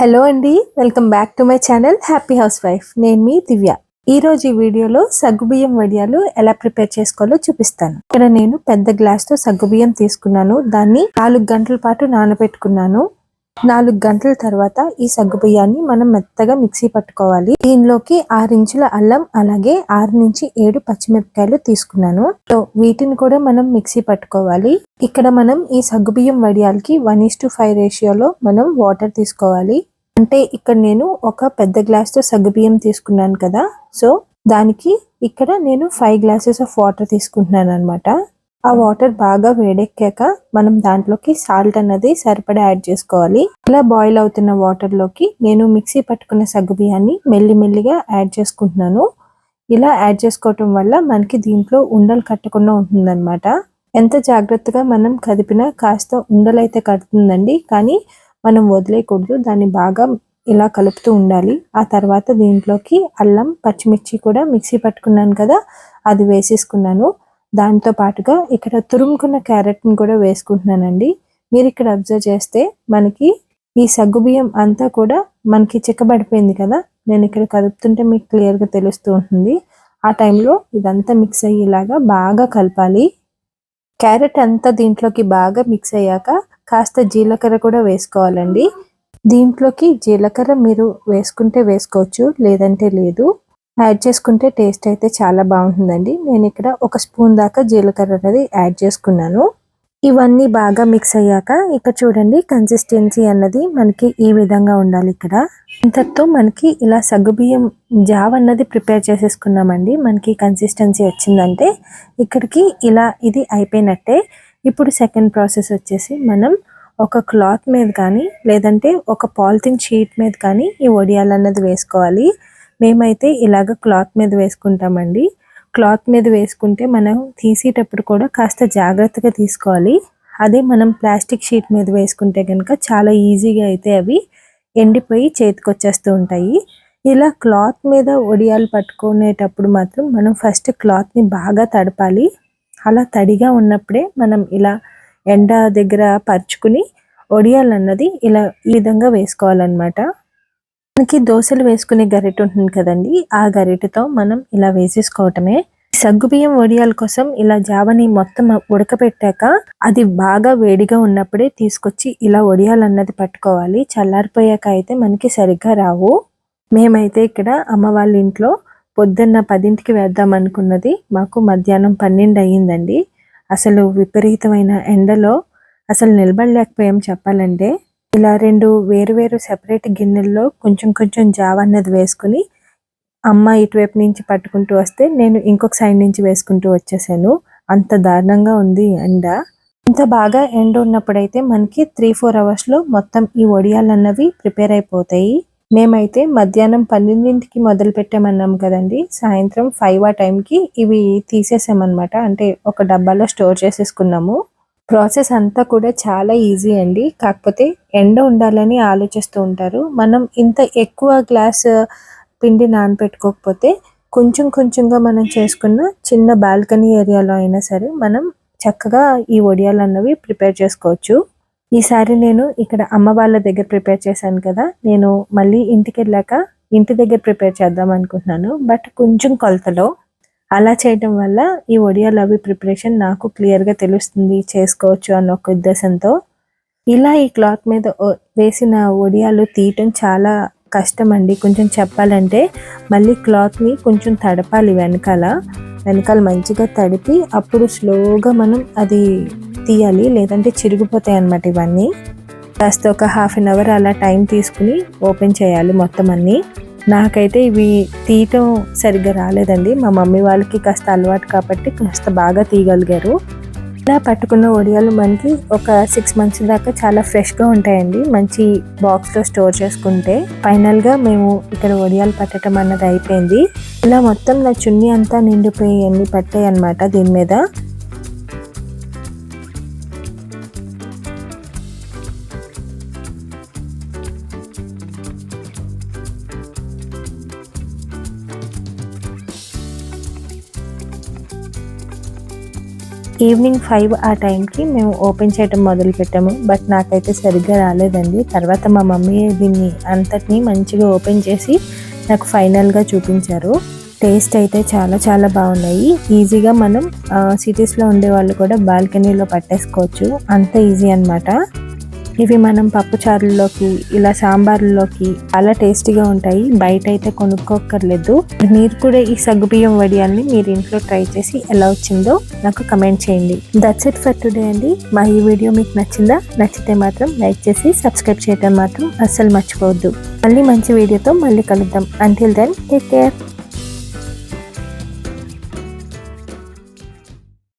Hello అండి welcome back to my channel happy house wife నేను మీ దివ్య. ఈ రోజు ఈ వీడియోలో సగ్గుబియ్యం వడియాలు ఎలా ప్రిపేర్ చేసుకోవాలో చూపిస్తాను. ఇక్కడ నేను పెద్ద గ్లాస్తో సగ్గుబియ్యం తీసుకున్నాను. దాన్ని నాలుగు గంటల పాటు నానబెట్టుకున్నాను. నాలుగు గంటల తర్వాత ఈ సగ్గుబియ్యాన్ని మనం మెత్తగా మిక్సీ పట్టుకోవాలి. దీనిలోకి ఆరు ఇంచుల అల్లం అలాగే ఆరు నుంచి ఏడు పచ్చిమిరపకాయలు తీసుకున్నాను. సో వీటిని కూడా మనం మిక్సీ పట్టుకోవాలి. ఇక్కడ మనం ఈ సగ్గుబియ్యం వడియాలకి వన్ ఇస్ టు ఫైవ్ రేషియోలో మనం వాటర్ తీసుకోవాలి. అంటే ఇక్కడ నేను ఒక పెద్ద గ్లాస్తో సగ్గుబియ్యం తీసుకున్నాను కదా. సో దానికి ఇక్కడ నేను ఫైవ్ గ్లాసెస్ ఆఫ్ వాటర్ తీసుకుంటున్నాను అనమాట ఆ వాటర్ బాగా వేడెక్కాక మనం దాంట్లోకి సాల్ట్ అన్నది సరిపడా యాడ్ చేసుకోవాలి. ఇలా బాయిల్ అవుతున్న వాటర్లోకి నేను మిక్సీ పట్టుకున్న సగ్గుబియ్యాన్ని మెల్లి మెల్లిగా యాడ్ చేసుకుంటున్నాను. ఇలా యాడ్ చేసుకోవటం వల్ల మనకి దీంట్లో ఉండలు కట్టకుండా ఉంటుందన్నమాట. ఎంత జాగ్రత్తగా మనం కదిపినా కాస్త ఉండలైతే కడుతుందండి. కానీ మనం వదిలేయకూడదు. దాన్ని బాగా ఇలా కలుపుతూ ఉండాలి. ఆ తర్వాత దీంట్లోకి అల్లం పచ్చిమిర్చి కూడా మిక్సీ పట్టుకున్నాను కదా అది వేసేసుకున్నాను. దాంతో పాటుగా ఇక్కడ తురుముకున్న క్యారెట్ని కూడా వేసుకుంటున్నానండి. మీరు ఇక్కడ అబ్జర్వ్ చేస్తే మనకి ఈ సగ్గుబియ్యం అంతా కూడా మనకి చిక్కబడిపోయింది కదా. నేను ఇక్కడ కలుపుతుంటే మీకు క్లియర్గా తెలుస్తూ ఉంటుంది. ఆ టైంలో ఇదంతా మిక్స్ అయ్యేలాగా బాగా కలపాలి. క్యారెట్ అంతా దీంట్లోకి బాగా మిక్స్ అయ్యాక కాస్త జీలకర్ర కూడా వేసుకోవాలండి. దీంట్లోకి జీలకర్ర మీరు వేసుకుంటే వేసుకోవచ్చు లేదంటే లేదు. యాడ్ చేసుకుంటే టేస్ట్ అయితే చాలా బాగుంటుందండి. నేను ఇక్కడ ఒక స్పూన్ దాకా జీలకర్ర అనేది యాడ్ చేసుకున్నాను. ఇవన్నీ బాగా మిక్స్ అయ్యాక ఇక్కడ చూడండి కన్సిస్టెన్సీ అన్నది మనకి ఈ విధంగా ఉండాలి ఇక్కడ. ఇంతటితో మనకి ఇలా సగ్గుబియ్యం జావ్ అన్నది ప్రిపేర్ చేసేసుకున్నామండి. మనకి కన్సిస్టెన్సీ వచ్చిందంటే ఇక్కడికి ఇలా ఇది అయిపోయినట్టే. ఇప్పుడు సెకండ్ ప్రాసెస్ వచ్చేసి మనం ఒక క్లాత్ మీద కానీ లేదంటే ఒక పాలిథిన్ షీట్ మీద కానీ ఈ వడియాలు అన్నది వేసుకోవాలి. మేమైతే ఇలాగ క్లాత్ మీద వేసుకుంటామండి. క్లాత్ మీద వేసుకుంటే మనం తీసేటప్పుడు కూడా కాస్త జాగ్రత్తగా తీసుకోవాలి. అదే మనం ప్లాస్టిక్ షీట్ మీద వేసుకుంటే కనుక చాలా ఈజీగా అయితే అవి ఎండిపోయి చేతికి వచ్చేస్తూ ఉంటాయి. ఇలా క్లాత్ మీద వడియాలు పట్టుకునేటప్పుడు మాత్రం మనం ఫస్ట్ క్లాత్ని బాగా తడపాలి. అలా తడిగా ఉన్నప్పుడే మనం ఇలా ఎండ దగ్గర పరుచుకుని ఒడియాలన్నది ఇలా ఈ విధంగా వేసుకోవాలన్నమాట. మనకి దోశలు వేసుకునే గరిటె ఉంటుంది కదండి ఆ గరిటెతో మనం ఇలా వేసేసుకోవటమే. సగ్గుబియ్యం వడియాల కోసం ఇలా జావని మొత్తం ఉడకపెట్టాక అది బాగా వేడిగా ఉన్నప్పుడే తీసుకొచ్చి ఇలా వడియాలు అన్నది పట్టుకోవాలి. చల్లారిపోయాక అయితే మనకి సరిగ్గా రావు. మేమైతే ఇక్కడ అమ్మ వాళ్ళ ఇంట్లో పొద్దున్న పదింటికి వేద్దాం అనుకున్నది. మాకు మధ్యాహ్నం పన్నెండు అయ్యిందండి. అసలు విపరీతమైన ఎండలో అసలు నిలబడలేకపోయాం చెప్పాలంటే. ఇలా రెండు వేరు వేరు సెపరేట్ గిన్నెల్లో కొంచెం కొంచెం జావ అన్నది వేసుకుని అమ్మ ఇటువైపు నుంచి పట్టుకుంటూ వస్తే నేను ఇంకొక సైడ్ నుంచి వేసుకుంటూ వచ్చేసాను. అంత దారుణంగా ఉంది ఎండ. ఇంత బాగా ఎండ ఉన్నప్పుడైతే మనకి త్రీ ఫోర్ అవర్స్లో మొత్తం ఈ వడియాలు అన్నవి ప్రిపేర్ అయిపోతాయి. మేమైతే మధ్యాహ్నం పన్నెండింటికి మొదలు పెట్టామన్నాం కదండి. సాయంత్రం ఫైవ్ ఆ టైంకి ఇవి తీసేసామన్నమాట. అంటే ఒక డబ్బాలో స్టోర్ చేసేసుకున్నాము. ప్రాసెస్ అంతా కూడా చాలా ఈజీ అండి. కాకపోతే ఎండ ఉండాలని ఆలోచిస్తూ ఉంటారు. మనం ఇంత ఎక్కువ గ్లాస్ పిండి నానపెట్టుకోకపోతే కొంచెం కొంచెంగా మనం చేసుకున్న చిన్న బాల్కనీ ఏరియాలో అయినా సరే మనం చక్కగా ఈ వడియాలు అన్నవి ప్రిపేర్ చేసుకోవచ్చు. ఈసారి నేను ఇక్కడ అమ్మ వాళ్ళ దగ్గర ప్రిపేర్ చేశాను కదా నేను మళ్ళీ ఇంటికి వెళ్ళాక ఇంటి దగ్గర ప్రిపేర్ చేద్దాం అనుకుంటున్నాను. బట్ కొంచెం కొలతలో అలా చేయటం వల్ల ఈ ఒడియాలు అవి ప్రిపరేషన్ నాకు క్లియర్గా తెలుస్తుంది చేసుకోవచ్చు అన్న ఒక ఉద్దేశంతో. ఇలా ఈ క్లాత్ మీద వేసిన వడియాలు తీయటం చాలా కష్టం అండి కొంచెం చెప్పాలంటే మళ్ళీ క్లాత్ని కొంచెం తడపాలి వెనకాల. వెనకాల మంచిగా తడిపి అప్పుడు స్లోగా మనం అది తీయాలి లేదంటే చిరిగిపోతాయి అన్నమాట ఇవన్నీ. కాస్త ఒక హాఫ్ అన్ అవర్ అలా టైం తీసుకుని ఓపెన్ చేయాలి మొత్తం అన్నీ. నాకైతే ఇవి తీయటం సరిగ్గా రాలేదండి. మా మమ్మీ వాళ్ళకి కాస్త అలవాటు కాబట్టి కాస్త బాగా తీయగలిగారు. ఇలా పట్టుకున్న వడియాలు మనకి ఒక సిక్స్ మంత్స్ దాకా చాలా ఫ్రెష్గా ఉంటాయండి. మంచి బాక్స్లో స్టోర్ చేసుకుంటే. ఫైనల్గా మేము ఇక్కడ వడియాలు పట్టడం అన్నది అయిపోయింది. ఇలా మొత్తం నా చున్నీ అంతా నిండిపోయి అన్ని పట్టాయి అనమాట దీని మీద. ఈవినింగ్ ఫైవ్ ఆ టైంకి మేము ఓపెన్ చేయటం మొదలు పెట్టాము. బట్ నాకైతే సరిగ్గా రాలేదండి. తర్వాత మా మమ్మీ దీన్ని అంతటినీ మంచిగా ఓపెన్ చేసి నాకు ఫైనల్గా చూపించారు. టేస్ట్ అయితే చాలా చాలా బాగున్నాయి. ఈజీగా మనం సిటీస్లో ఉండే వాళ్ళు కూడా బాల్కనీలో పట్టేసుకోవచ్చు. అంత ఈజీ అనమాట ఇవి మనం పప్పు చారుల్లోకి ఇలా సాంబార్లోకి చాలా టేస్టీగా ఉంటాయి. బయట అయితే కొనుక్కోక్కర్లేదు. మీరు కూడా ఈ సగ్గుబియ్యం వడియాల్ని మీరు ఇంట్లో ట్రై చేసి ఎలా వచ్చిందో నాకు కమెంట్ చేయండి. దట్స్ ఇట్ ఫర్ టుడే అండి. మా ఈ వీడియో మీకు నచ్చిందా? నచ్చితే మాత్రం లైక్ చేసి సబ్స్క్రైబ్ చేయడం మాత్రం అస్సలు మర్చిపోవద్దు. మళ్ళీ మంచి వీడియోతో మళ్ళీ కలుద్దాం. Until then take care